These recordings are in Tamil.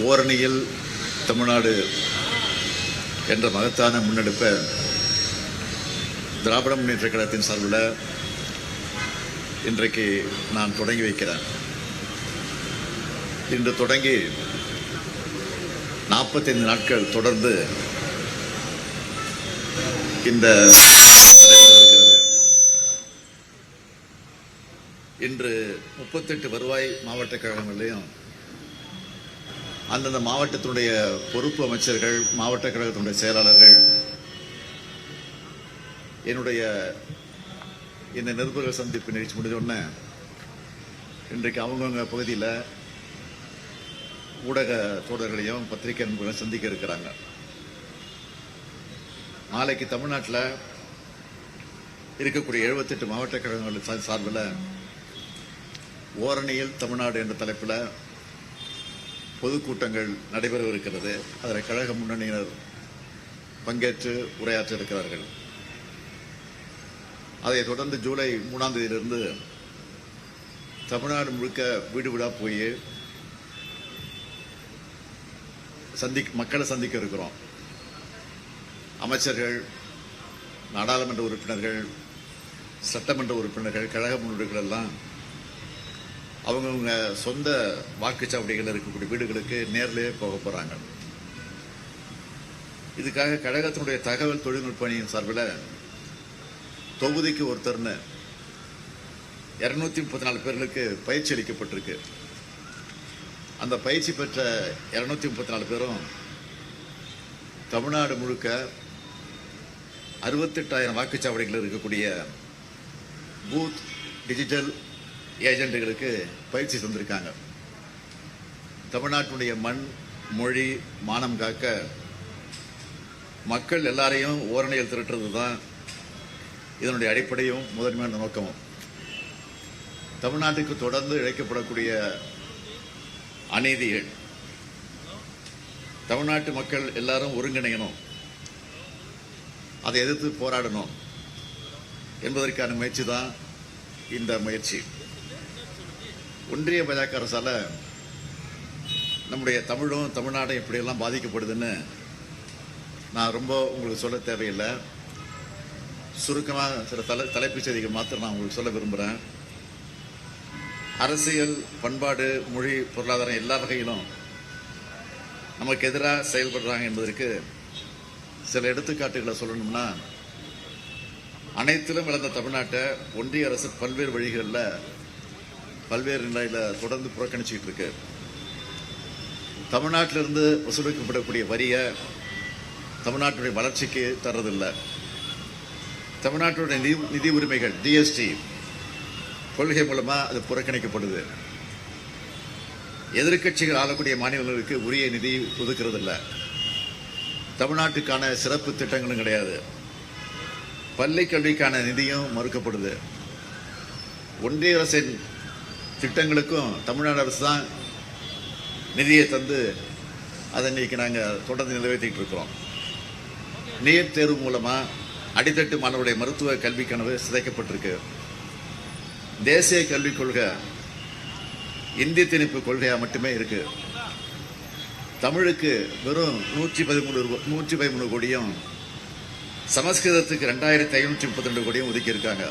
ஓரணியில் தமிழ்நாடு என்ற மகத்தான முன்னெடுப்பை திராவிட முன்னேற்ற கழகத்தின் சார்பில் இன்றைக்கு நான் தொடங்கி வைக்கிறேன். இன்று தொடங்கி நாற்பத்தைந்து நாட்கள் தொடர்ந்து இந்த இன்று முப்பத்தெட்டு வருவாய் மாவட்ட கழகங்களையும் அந்தந்த மாவட்டத்தினுடைய பொறுப்பு அமைச்சர்கள் மாவட்ட கழகத்தினுடைய செயலாளர்கள் என்னுடைய இந்த நிருபர்கள் சந்திப்பு நிகழ்ச்சி முடிஞ்ச உடனே இன்றைக்கு அவங்கவுங்க பகுதியில் ஊடக தோழர்களையும் பத்திரிகை நண்பர்களையும் சந்திக்க இருக்கிறாங்க. நாளைக்கு தமிழ்நாட்டில் இருக்கக்கூடிய எழுபத்தெட்டு மாவட்ட கழகங்கள் சார்பில் ஓரணியில் தமிழ்நாடு என்ற தலைப்பில் பொதுக்கூட்டங்கள் நடைபெறவிருக்கிறது. அதில் கழக முன்னணியினர் பங்கேற்று உரையாற்ற இருக்கிறார்கள் அதைத் தொடர்ந்து ஜூலை மூணாம் தேதியிலிருந்து தமிழ்நாடு முழுக்க வீடு வீடாக போய் சந்தி மக்களை சந்திக்க இருக்கிறோம். அமைச்சர்கள் நாடாளுமன்ற உறுப்பினர்கள் சட்டமன்ற உறுப்பினர்கள் கழக முன்னோடிகள் எல்லாம் அவங்கவுங்க சொந்த வாக்குச்சாவடிகள் இருக்கக்கூடிய வீடுகளுக்கு நேர்லேயே போக போகிறாங்க இதுக்காக கழகத்தினுடைய தகவல் தொழில்நுட்ப அணியின் சார்பில் தொகுதிக்கு ஒருத்தர்னு இரநூத்தி முப்பத்தி நாலு பேர்களுக்கு பயிற்சி அளிக்கப்பட்டிருக்கு. அந்த பயிற்சி பெற்ற இரநூத்தி முப்பத்தி நாலு பேரும் தமிழ்நாடு முழுக்க அறுபத்தெட்டாயிரம் வாக்குச்சாவடிகளில் இருக்கக்கூடிய பூத் டிஜிட்டல் ஏஜென்ட்டுகளுக்கு பயிற்சி தந்திருக்காங்க. தமிழ்நாட்டுடைய மண் மொழி மானம் காக்க மக்கள் எல்லாரையும் ஓரணையில் திரட்டுறது தான் இதனுடைய அடிப்படையும் முதன்மையான நோக்கமும். தமிழ்நாட்டுக்கு தொடர்ந்து இழைக்கப்படக்கூடிய அநீதிகள் தமிழ்நாட்டு மக்கள் எல்லாரும் ஒருங்கிணையணும். அதை எதிர்த்து போராடணும் என்பதற்கான முயற்சி தான் இந்த முயற்சி. ஒன்றிய பாஜக அரசால் நம்முடைய தமிழும் தமிழ்நாடும் இப்படியெல்லாம் பாதிக்கப்படுதுன்னு நான் ரொம்ப உங்களுக்கு சொல்ல தேவையில்லை. சுருக்கமாக சில தலை தலைப்புச் செய்திகள் மாத்திரம் நான் உங்களுக்கு சொல்ல விரும்புகிறேன் அரசியல் பண்பாடு மொழி பொருளாதாரம் எல்லா வகையிலும் நமக்கு எதிராக செயல்படுறாங்க என்பதற்கு சில எடுத்துக்காட்டுகளை சொல்லணும்னா அனைத்திலும் இழந்த தமிழ்நாட்டை ஒன்றிய அரசு பல்வேறு வழிகளில் பல்வேறு நிலையில் தொடர்ந்து புறக்கணிச்சிக்கிட்டு இருக்கு. தமிழ்நாட்டிலிருந்து வசூலிக்கப்படக்கூடிய வரியை தமிழ்நாட்டுடைய வளர்ச்சிக்கு தர்றதில்லை. தமிழ்நாட்டுடைய நிதி நிதி உரிமைகள் ஜிஎஸ்டி கொள்கை மூலமாக அது புறக்கணிக்கப்படுது. எதிர்க்கட்சிகள் ஆளக்கூடிய மாநிலங்களுக்கு உரிய நிதி ஒதுக்கிறது தமிழ்நாட்டுக்கான சிறப்பு திட்டங்களும் கிடையாது. பள்ளி கல்விக்கான நிதியும் மறுக்கப்படுது. ஒன்றிய அரசின் திட்டங்களுக்கும் தமிழ்நாடு அரசு தான் நிதியை தந்து அதை இன்னைக்கு நாங்கள் தொடர்ந்து நிறைவேற்றிட்டு இருக்கிறோம். நீட் தேர்வு மூலமாக அடித்தட்டு மாணவருடைய மருத்துவ கல்வி கனவு சிதைக்கப்பட்டிருக்கு. தேசிய கல்விக் கொள்கை இந்தி திணிப்பு கொள்கையாக மட்டுமே இருக்குது தமிழுக்கு வெறும் நூற்றி பதிமூணு நூற்றி பதிமூணு கோடியும் சமஸ்கிருதத்துக்கு ரெண்டாயிரத்தி ஐநூற்றி முப்பத்தி ரெண்டு கோடியும் ஒதுக்கியிருக்காங்க.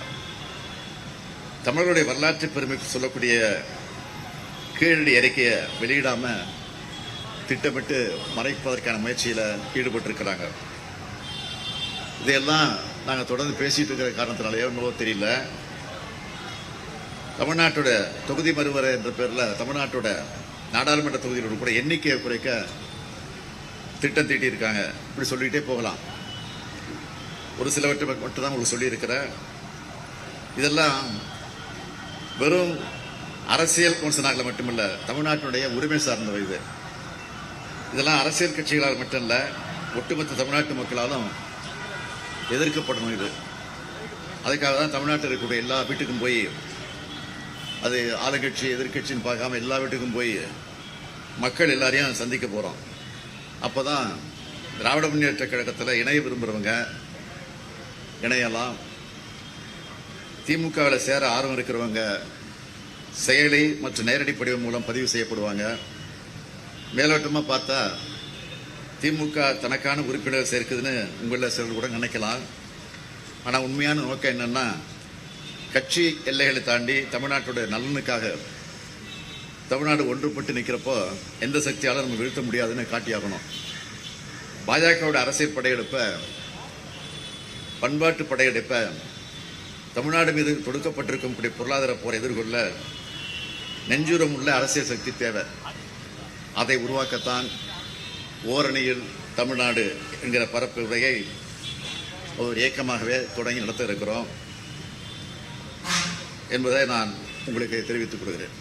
தமிழருடைய வரலாற்று பெருமைக்கு சொல்லக்கூடிய கீழடி அறிக்கையை வெளியிடாம திட்டமிட்டு மறைப்பதற்கான முயற்சியில் ஈடுபட்டிருக்கிறாங்க. இதையெல்லாம் நாங்கள் தொடர்ந்து பேசிட்டு இருக்கிற காரணத்தினாலேயோ இன்னும் தெரியல. தமிழ்நாட்டோட தொகுதி மறுவரை என்ற பேரில் தமிழ்நாட்டோட நாடாளுமன்ற தொகுதிகளோட கூட எண்ணிக்கையை குறைக்க திட்டம் தீட்டியிருக்காங்க. இப்படி சொல்லிக்கிட்டே போகலாம். ஒரு சிலவற்றை மட்டும்தான் உங்களுக்கு சொல்லியிருக்கிறேன். இதெல்லாம் வெறும் அரசியல் கவுன்சிலாக மட்டுமல்ல தமிழ்நாட்டினுடைய உரிமை சார்ந்தவை இது. இதெல்லாம் அரசியல் கட்சிகளால் மட்டும் இல்லை ஒட்டுமொத்த தமிழ்நாட்டு மக்களாலும் எதிர்க்கப்படணும் இது. அதுக்காக தான் தமிழ்நாட்டில் இருக்கக்கூடிய எல்லா வீட்டுக்கும் போய் அது ஆளுங்கட்சி எதிர்கட்சின்னு பார்க்காம எல்லா வீட்டுக்கும் போய் மக்கள் எல்லாரையும் சந்திக்க போகிறோம் அப்போ தான் திராவிட முன்னேற்ற கழகத்தில் இணைய விரும்புகிறவங்க இணையலாம். திமுகவில் சேர ஆர்வம் இருக்கிறவங்க செயலி மற்றும் நேரடி படிவம் மூலம் பதிவு செய்யப்படுவாங்க. மேலோட்டமாக பார்த்தா திமுக தனக்கான உறுப்பினர் சேர்க்குதுன்னு உங்களில் சிலர் கூட நினைக்கலாம். ஆனால் உண்மையான நோக்கம் என்னன்னா கட்சி எல்லைகளை தாண்டி தமிழ்நாட்டோட நலனுக்காக தமிழ்நாடு ஒன்றுபட்டு நிற்கிறப்போ எந்த சக்தியாலும் நம்ம வீழ்த்த முடியாதுன்னு காட்டியாகணும். பாஜகவோட அரசியல் படையெடுப்பை பண்பாட்டு படையெடுப்பை தமிழ்நாடு மீது தொடுக்கப்பட்டிருக்கும் கூடிய பொருளாதார போரை எதிர்கொள்ள நெஞ்சுரம் உள்ள அரசியல் சக்தி தேவை. அதை உருவாக்கத்தான் ஓரணியில் தமிழ்நாடு என்கிற பரப்பு உரையை ஒரு இயக்கமாகவே தொடங்கி நடத்த இருக்கிறோம் என்பதை நான் உங்களுக்கு தெரிவித்துக் கொள்கிறேன்.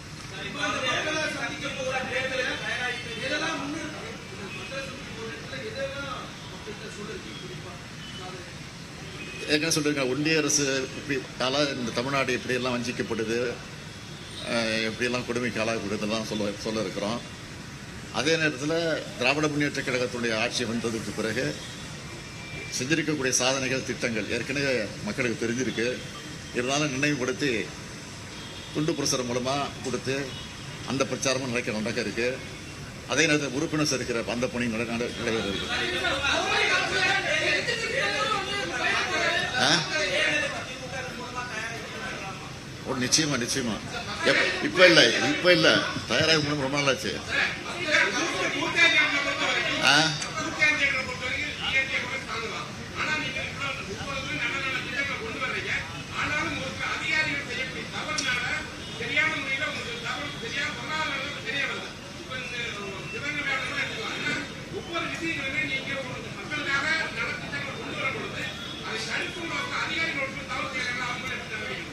ஏற்கனவே சொல்லியிருக்காங்க ஒன்றிய அரசு இப்படி காலா இந்த தமிழ்நாடு எப்படியெல்லாம் வஞ்சிக்கப்படுது எப்படியெல்லாம் கொடுமைக்கு ஆளாகப்படுதுலாம் சொல்ல சொல்ல இருக்கிறோம் அதே நேரத்தில் திராவிட முன்னேற்ற கழகத்துடைய ஆட்சி வந்ததுக்கு பிறகு செஞ்சிருக்கக்கூடிய சாதனைகள் திட்டங்கள் ஏற்கனவே மக்களுக்கு தெரிஞ்சிருக்கு. இருந்தாலும் நினைவுபடுத்தி துண்டு பிரசுரம் மூலமாக கொடுத்து அந்த பிரச்சாரமும் நடக்க நடக்க இருக்கு. அதே நேரத்தில் உறுப்பினர் இருக்கிற அந்த பணி நட நடைபெற இருக்கு ஆ? ஓ நிச்சயமா நிச்சயமா. இப்ப இல்ல இப்ப இல்ல. தயாராக ரொம்ப நாளாச்சு. ஆ?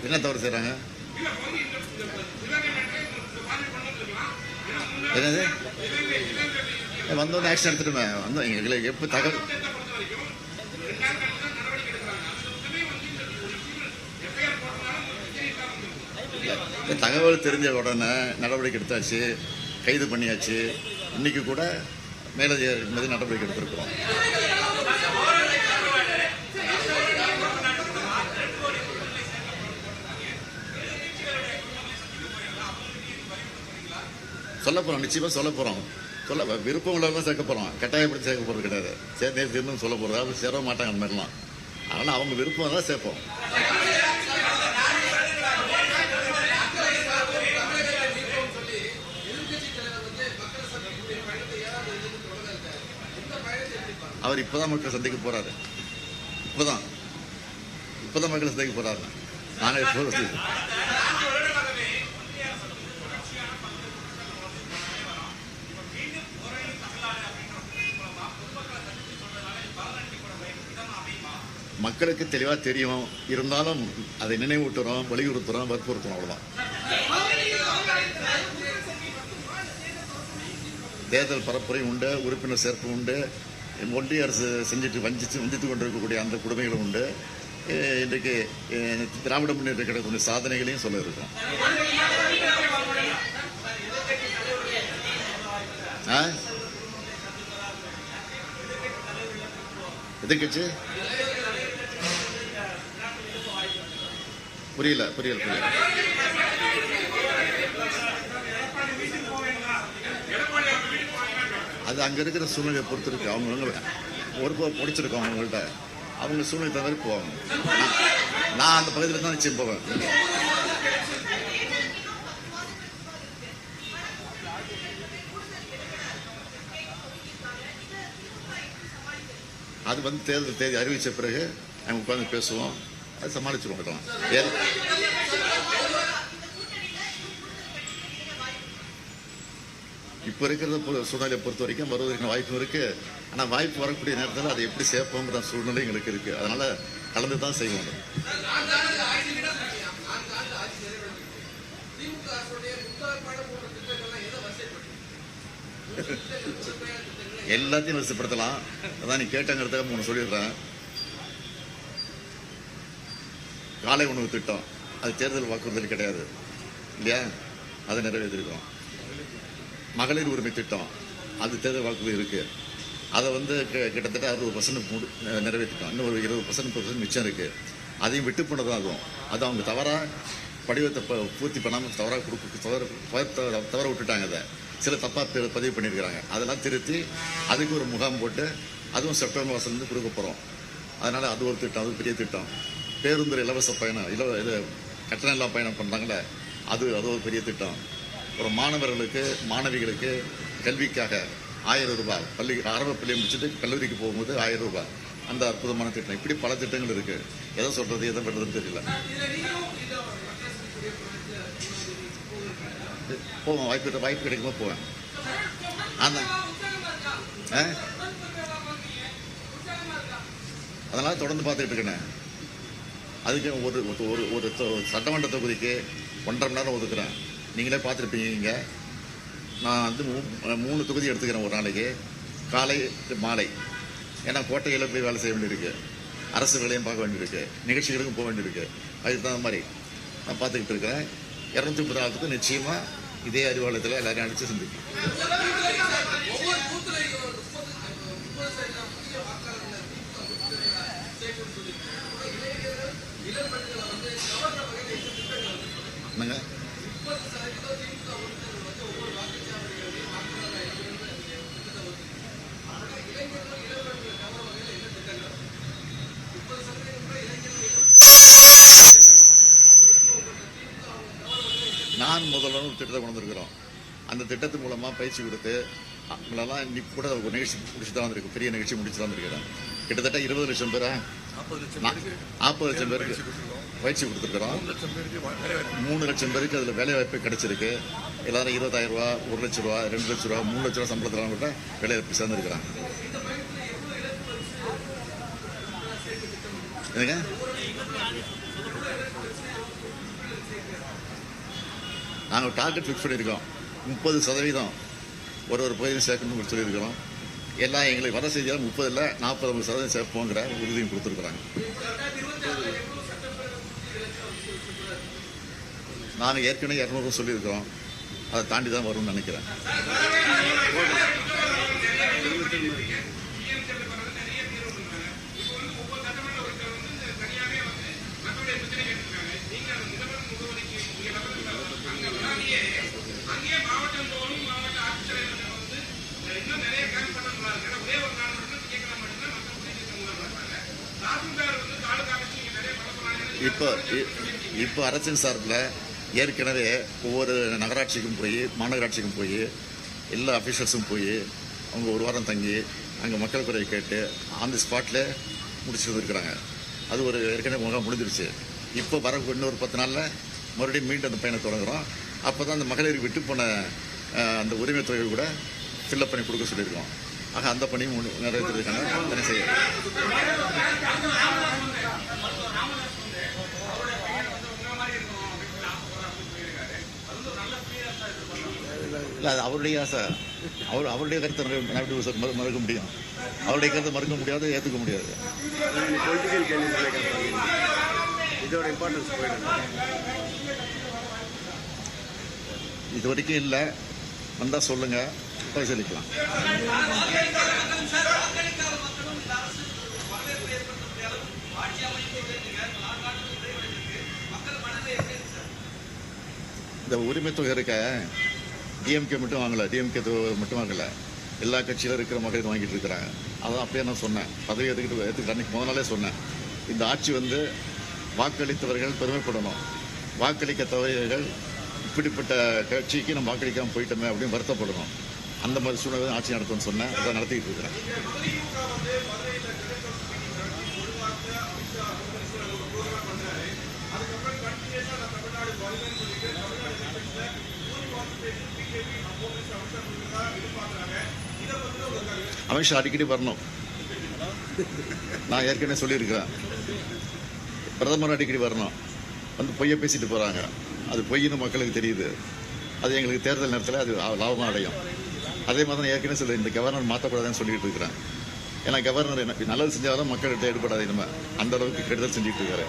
என்ன தவறு செய்றாங்க? என்னது? வந்தோடனே ஆக்ஷன் எடுத்துட்டுமே. வந்தோம். எங்களுக்கு எப்போ தகவல்? தகவல் தெரிஞ்ச உடனே நடவடிக்கை எடுத்தாச்சு. கைது பண்ணியாச்சு. இன்னைக்கு கூட மேலதிகாரிகள் மீது நடவடிக்கை எடுத்திருக்கிறோம். சொல்ல போகிறோம் நிச்சயமாக சொல்ல போகிறோம் சொல்ல விருப்பம் உள்ளவங்க சேர்க்க போகிறோம் கட்டாயப்படுத்தி சேர்க்க போகிறது கிடையாது. சேர்த்தே சேர்ந்து சொல்ல போகிறதா அவங்க சேர மாட்டாங்க அந்த மாதிரிலாம். அதனால அவங்க விருப்பம் தான் சேர்ப்போம். அவர் இப்போதான் மக்கள் சந்திக்க போறாரு. இப்போதான். இப்போதான் மக்கள் சந்திக்க போறாரு. நானே இப்போ மக்களுக்கு தெளிவாக தெரியும். இருந்தாலும் அதை நினைவூட்டுறோம் வலியுறுத்துறோம் வற்புறுத்துறோம் அவ்வளோதான் தேர்தல் பரப்புரையும் உண்டு உறுப்பினர் சேர்ப்பு உண்டு ஒன்றிய அரசு செஞ்சுட்டு வஞ்சித்து வஞ்சித்து கொண்டிருக்கக்கூடிய அந்த கொடுமைகளும் உண்டு. இன்றைக்கு திராவிட முன்னேற்ற கழகத்துடைய சாதனைகளையும் சொல்ல இருக்கோம் ஆ? எதிர்கட்சி புரியல புரியல புரியல. அது அங்க இருக்கிற சூழ்நிலையை பொறுத்திருக்கு. அவங்க ஒரு பிடிச்சிருக்கோம் அவங்கள்ட்ட. அவங்க சூழ்நிலை தவிர போவாங்க. நான்- அந்த பகுதியில் தான் நிச்சயம் போவேன். அது வந்து தேர்தல் தேதி அறிவித்த பிறகு நாங்கள் உட்காந்து பேசுவோம். அது சமாளிச்சிருவோம் இதெல்லாம் இப்போ இருக்கிற சூழ்நிலையை பொறுத்த வரைக்கும் வருவதற்கு வாய்ப்பு இருக்கு. ஆனால் வாய்ப்பு வரக்கூடிய நேரத்தில் அதை எப்படி சேர்ப்போங்கிற சூழ்நிலை எங்களுக்கு இருக்கு. அதனால கலந்து தான் செய்வோம். எல்லாத்தையும் வசப்படுத்தலாம் அதான் நீ கேட்டங்கிறதுக்காக மூணு சொல்லிடுறேன். காலை உணவு திட்டம். அது தேர்தல் வாக்குறுதல் கிடையாது. இல்லையா? அதை நிறைவேற்றிருக்கோம். மகளிர் உரிமை திட்டம். அது தேர்தல் வாக்குறுதி இருக்குது அதை வந்து கிட்டத்தட்ட அறுபது பர்சன்ட் நிறைவேற்றிட்டோம். இன்னும் ஒரு இருபது பர்சன்ட் பர்சன்ட் மிச்சம் இருக்குது அதையும் விட்டு போனதாகும். ஆகும் அது அவங்க தவறாக படிவத்தை ப- பூர்த்தி பண்ணாமல் தவறாக கொடுக்க தவற தவற- தவற விட்டுட்டாங்க அதை. சில தப்பாக பதிவு பண்ணியிருக்கிறாங்க. அதெல்லாம் திருத்தி அதுக்கு ஒரு முகாம் போட்டு அதுவும் செப்டம்பர் மாதத்துலேருந்து கொடுக்க போகிறோம் அதனால் அது ஒரு திட்டம் அது பெரிய திட்டம். பேருந்து இலவச பயணம் இலவ இது கட்டணம் இல்லா பயணம் பண்ணுறாங்களே அது அது ஒரு பெரிய திட்டம். ஒரு மாணவர்களுக்கு மாணவிகளுக்கு கல்விக்காக ஆயிரம் ரூபாய் பள்ளி ஆரம்ப பள்ளியை முடிச்சுட்டு கல்லூரிக்கு போகும்போது ஆயிரம் ரூபாய். அந்த அற்புதமான திட்டம். இப்படி பல திட்டங்கள் இருக்கு. எதை சொல்றது எதை பண்ணுறதுன்னு தெரியல. போவேன் வாய்ப்பு வாய்ப்பு கிடைக்கும்போது போவேன். அந்த ஆ? அதனால தொடர்ந்து பார்த்துக்கிட்டு இருக்கேன். அதுக்கு ஒரு ஒரு ஒரு தொ- சட்டமன்ற தொகுதிக்கு ஒன்றரை மணி நேரம் ஒதுக்குறேன். நீங்களே பார்த்துருப்பீங்க இங்கே. நான் வந்து மூ- மூணு தொகுதி எடுத்துக்கிறேன் ஒரு நாளைக்கு. காலை மாலை. ஏன்னா கோட்டையில் போய் வேலை செய்ய வேண்டியிருக்கு. அரசு வேலையும் பார்க்க வேண்டியிருக்கு. நிகழ்ச்சிகளுக்கும் போக வேண்டியிருக்கு. அதுக்கு தகுந்த மாதிரி நான் பார்த்துக்கிட்டு இருக்கிறேன். இரநூத்தி முப்பது நாளுக்கு நிச்சயமாக இதே அறிவாலயத்தில் எல்லாரையும் அடித்து சந்திப்பேன் ஒவ்வொரு பூத்துலையும் ஒரு முப்பது முப்பது சதவீதம் புதிய வாக்காளர்கள் சேர்க்கணும்னு சொல்லியிருக்காங்க இளைஞர்கள் இளம் பெண்களை வந்து கவர்ன வகையில் எட்டு திட்டங்கள் வந்து என்னங்க முப்பது சதவீதம் திமுக உறுப்பினர்கள் வந்து ஒவ்வொரு வாக்குச்சாவடிகளையும் வாக்காளர்கள் இருக்கிறது திட்டத்தை ஒதுக்கி ஆனால் இளைஞர்கள் இளம் பெண்களை கவர்ன வகையில் என்ன திட்டங்கள் முப்பது சதவீதம் கூட இளைஞர்கள் இளம் நான் முதல்வன் ஒரு திட்டத்தை கொண்டு வந்திருக்கிறோம் அந்த திட்டத்தின் மூலமாக பயிற்சி கொடுத்து அவங்களெல்லாம் இன்னைக்கு கூட ஒரு நிகழ்ச்சி முடிச்சு தான் வந்திருக்கு பெரிய நிகழ்ச்சி முடிச்சு தான் வந்திருக்கிறேன். கிட்டத்தட்ட இருபது லட்சம் பேரா? நாற்பது லட்சம் பேருக்கு பயிற்சி கொடுத்துருக்குறோம். மூணு லட்சம் பேருக்கு அதில் வேலை வாய்ப்பு. கிடைச்சிருக்கு. எல்லாரும் இருபதாயிரம் ரூபா ஒரு லட்ச ரூபா ரெண்டு லட்ச ரூபா மூணு லட்ச ரூபா சம்பளத்தில் கூட வேலை வாய்ப்பு சேர்ந்துருக்கிறாங்க. என்னங்க? நாங்கள் டார்கெட் ஃபிக்ஸ் பண்ணியிருக்கோம். முப்பது சதவீதம் ஒரு ஒரு பகுதியும் சேர்க்கணும்னு சொல்லியிருக்கிறோம் எல்லாம் எங்களுக்கு வர செய்தியாக முப்பது இல்லை நாற்பது ஐம்பது சதவீதம் சேர்ப்போங்கிற உறுதியும் கொடுத்துருக்குறாங்க நாங்கள் ஏற்கனவே இரநூறு சொல்லியிருக்கிறோம் அதை தாண்டி தான் வரும்னு நினைக்கிறேன் இப்போ இ- இப்போ அரசின் சார்பில் ஏற்கனவே ஒவ்வொரு நகராட்சிக்கும் போய் மாநகராட்சிக்கும் போய் எல்லா அஃபீஷியல்ஸும் போய் அவங்க ஒரு வாரம் தங்கி அங்கே மக்கள் குறையை கேட்டு ஆன் தி ஸ்பாட்டில் முடிச்சுட்டு இருக்கிறாங்க. அது ஒரு ஏற்கனவே முகாம் முடிஞ்சிருச்சு. இப்போ வர இன்னொரு பத்து நாளில் மறுபடியும் மீண்டும் அந்த பயணம் தொடங்குறோம். அப்போ தான் அந்த மகளிர் விட்டு போன அந்த உரிமை தொகை கூட ஃபில்லப் பண்ணி கொடுக்க சொல்லியிருக்கோம். ஆக அந்த பணியும் நிறைவேற்றுறதுக்கான நிறைவேற்றிருக்காங்க செய்ய இல்லை அது அவருடைய ஆசை. அவர் அவருடைய கருத்தை நிறைவே- சார் மறு- மறுக்க முடியும். அவருடைய கருத்தை மறுக்க முடியாது ஏற்றுக்க முடியாது. இதோட இம்பார்ட்டன்ஸ் போயிடுது. இது வரைக்கும் இல்லை. வந்தால் சொல்லுங்கள் பரிசீலிக்கலாம். இந்த உரிமை தொகை இருக்க டிஎம்கே மட்டும் வாங்கலை. டிஎம்கே மட்டும் வாங்கலை. எல்லா கட்சியிலும் இருக்கிற மகளிர் வாங்கிட்டு இருக்கிறாங்க. அதான் அப்படியே நான் சொன்னேன். பதவி எடுத்துக்கிட்டு எடுத்துக்கிட்டு அன்னைக்கு முதல் நாளே சொன்னேன். இந்த ஆட்சி வந்து வாக்களித்தவர்கள் பெருமைப்படணும். வாக்களிக்க தவறியவர்கள் இப்படிப்பட்ட கட்சிக்கு நம்ம வாக்களிக்காமல் போயிட்டோமே அப்படின்னு வருத்தப்படணும் அந்த மாதிரி சூழ்நிலை ஆட்சி நடத்தும்னு சொன்னேன் அதை நடத்திக்கிட்டு இருக்கிறேன். அமித்ஷா அடிக்கடி வரணும். நான் ஏற்கனவே சொல்லியிருக்கிறேன். பிரதமர் அடிக்கடி வரணும். வந்து பொய்யை பேசிட்டு போகிறாங்க அது பொய்ன்னு மக்களுக்கு தெரியுது. அது எங்களுக்கு தேர்தல் நேரத்தில் அது லாபமாக அடையும். அதே மாதிரி தான் ஏற்கனவே சொல்ல இந்த கவர்னர் மாற்றக்கூடாதுன்னு சொல்லிட்டு இருக்கிறேன் ஏன்னா கவர்னர் என்ன நல்லது செஞ்சாலும் மக்கள்கிட்ட ஈடுபடாது நம்ம. அந்த அளவுக்கு கெடுதல் செஞ்சுட்டு இருக்காரு.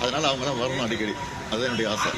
அதனால அவங்க தான் வரணும் அடிக்கடி. அதுதான் என்னுடைய ஆசை.